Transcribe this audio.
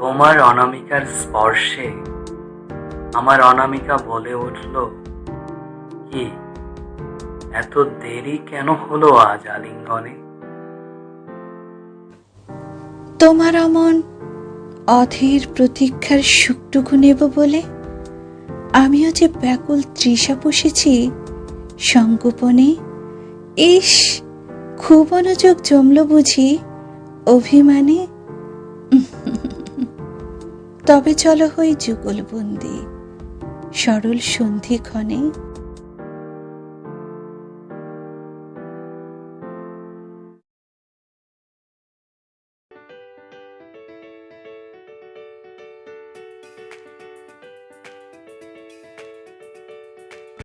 তোমার অনামিকার স্পর্শে আমার অনামিকা বলে উঠল, কি, এত দেরি কেন হলো আজ আলিঙ্গনে? তোমার অমন অধীর প্রতীক্ষার সুখটুকু নেব বলে আমিও যে ব্যাকুল তৃষা পুষেছি, সংগোপনে ইস, খুব মনোযোগ জমল বুঝি, অভিমানে। তবে চলো হই যুগলবন্দি। সরল সন্ধিক্ষণে